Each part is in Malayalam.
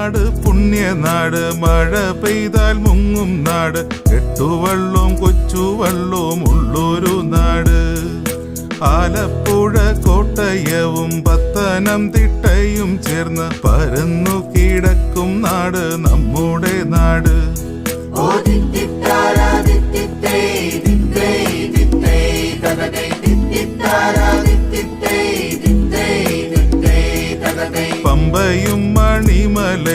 നാട് പുണ്യനാട് മഴ പെയ്താൽ മുങ്ങും നാട് കെട്ടുവള്ളവും കൊച്ചുവള്ളവും ഉള്ളൊരു നാട്. ആലപ്പുഴ കോട്ടയവും പത്തനംതിട്ടയും ചേർന്ന് പരന്നു കിടക്കും നാട് നമ്മുടെ നാട്. ഓ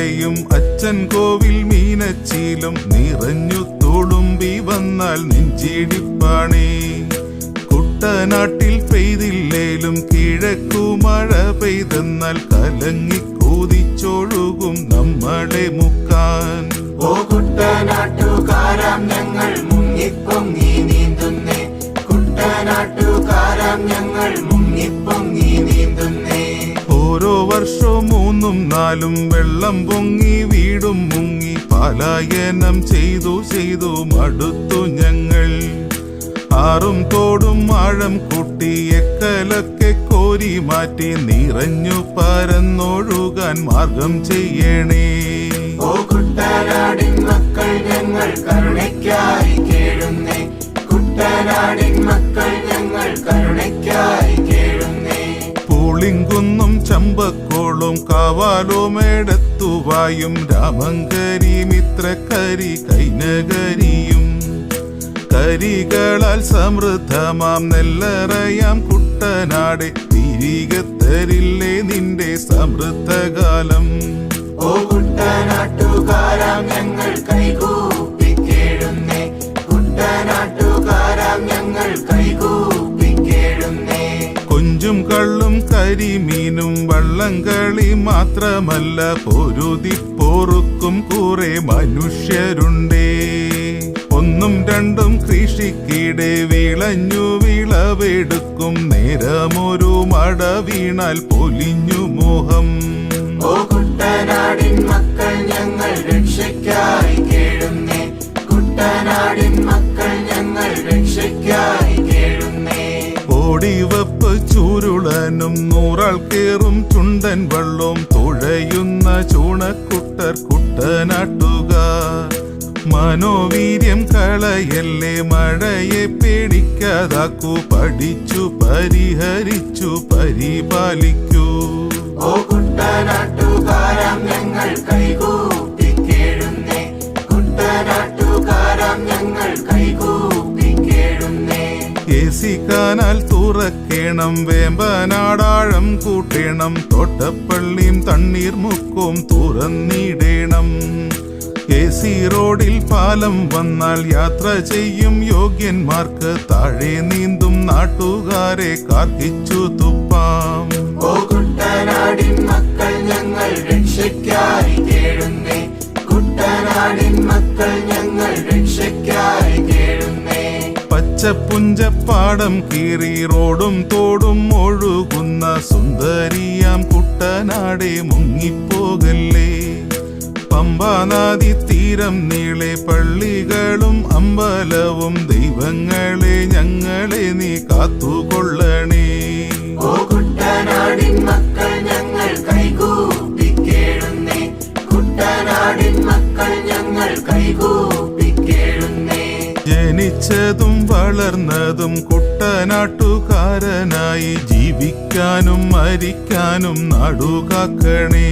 മണിമലയും അച്ഛൻ കോവിൽ മീനച്ചിലും നിറഞ്ഞു തുളുമ്പി വന്നാൽ നെഞ്ചിടിപ്പാണേ. കുട്ടനാട്ടിൽ പെയ്തില്ലേലും കിഴക്കു മഴ പെയ്തെന്നാൽ കലങ്ങി കൂതിച്ചൊഴുകും നമ്മളെ മുക്കാൻ. ഓ കുട്ടനാട്ടുകാരാം ഞങ്ങൾ മുങ്ങിപ്പൊങ്ങി നീന്തുന്നേ. കുട്ടനാട്ടുകാരാം ഞങ്ങൾ മുങ്ങിപ്പൊങ്ങി നീന്തുന്നേ. ഓരോ വർഷവും മൂന്നും നാലും വെള്ളം പൊങ്ങി വീടും മുങ്ങി പലായനം ചെയ്തു ചെയ്തു മടുത്തു ഞങ്ങൾ. ആറും തോടും ആഴം കൂട്ടി എക്കലൊക്കെ കോരി മാറ്റി നിറഞ്ഞു പരന്നൊഴുകാൻ മാർഗം ചെയ്യണേ. ഓ കുട്ടനാടിൻ മക്കൾ ഞങ്ങൾ കരുണയ്ക്കായി കേഴുന്നേ. കുട്ടനാടിൻ മക്കൾ ഞങ്ങൾ കാവാലോമേടത്തുവായും രാമങ്കരി മിത്രക്കരി കൈനകരിയും. കരികളാൽ സമൃദ്ധമാം നെല്ലറയാം കുട്ടനാടെ. തിരികെ തരില്ലേ നിന്റെ സമൃദ്ധകാലം. ഓ കുട്ടനാട്ടുകാരാം ഞങ്ങൾ കൈകൂപ്പി കേഴുന്നേ കുട്ടനാട്ടുകാരാം ഞങ്ങൾ കൈകൂപ്പി കേഴുന്നേ കൊഞ്ചും കള്ളും കരിമീനും വള്ളംകളി മാത്രമല്ല പൊരുതി പോറുക്കും കുറെ മനുഷ്യരുണ്ടേ. ഒന്നും രണ്ടും കൃഷിക്കിടെ വിളഞ്ഞു വിളവെടുക്കും. നേരമൊരു മട വീണാൽ പൊലിഞ്ഞു മോഹം. ഓ കുട്ടനാടിൻ മക്കൾ ഞങ്ങൾ രക്ഷയ്ക്കായി ഓടിവപ്പ് ചൂരുളനും നൂറാൾ കേറും ചുണ്ടൻ വള്ളവും തുഴയുന്ന ചൂണക്കുട്ടർ കുട്ടനാട്ടുകാർ മനോവീര്യം കളയല്ലേ മഴയെ പേടിക്കാതാക്കൂ പഠിച്ചു പരിഹരിച്ചു പരിപാലിക്കൂ. ഓ കുട്ടനാട്ടുകാരാം എസി തുറക്കണം വേമ്പനാടാഴം കൂട്ടേണം തോട്ടപ്പള്ളിയും തണ്ണീർമുക്കവും തുറന്നിടേണം. എ സി റോഡിൽ പാലം വന്നാൽ യാത്ര ചെയ്യും യോഗ്യന്മാർക്ക് താഴെ നീന്തും നാട്ടുകാരെ കാർക്കിച്ചു തുപ്പാം. കുട്ടനാടിൻ മക്കൾ ഞങ്ങൾ രക്ഷയ്ക്കായി കേഴുന്നേ കുട്ടനാടിൻ മക്കൾ ഞങ്ങൾ രക്ഷയ്ക്കായി കേഴുന്നേ പച്ചപ്പുഞ്ചപ്പാടം കീറി റോഡും തോടും ഒഴുകുന്ന സുന്ദരിയാം കുട്ടനാടെ മുങ്ങിപ്പോകല്ലേ? പമ്പാനാദി തീരം നീളെ പള്ളികളും അമ്പലവും ദൈവങ്ങളെ ഞങ്ങളെ നീ കാത്തുകൊള്ളണേ. ഓ കുട്ടനാടിൻ ഞങ്ങൾ കൈകൂപ്പി കുട്ടനാടിൻ ഞങ്ങൾ ജനിച്ചതും വളർന്നതും കുട്ടനാട്ടുകാരനായി ജീവിക്കാനും മരിക്കാനും നാടുകാക്കണേ.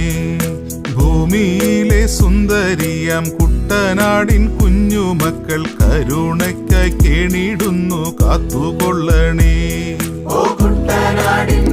ഭൂമിയിലെ സുന്ദരിയാം കുട്ടനാടിൻ കുഞ്ഞുമക്കൾ കരുണയ്ക്കായി കേണിടുന്നു കാത്തുകൊള്ളണേ. ഓ കുട്ടനാടിൻ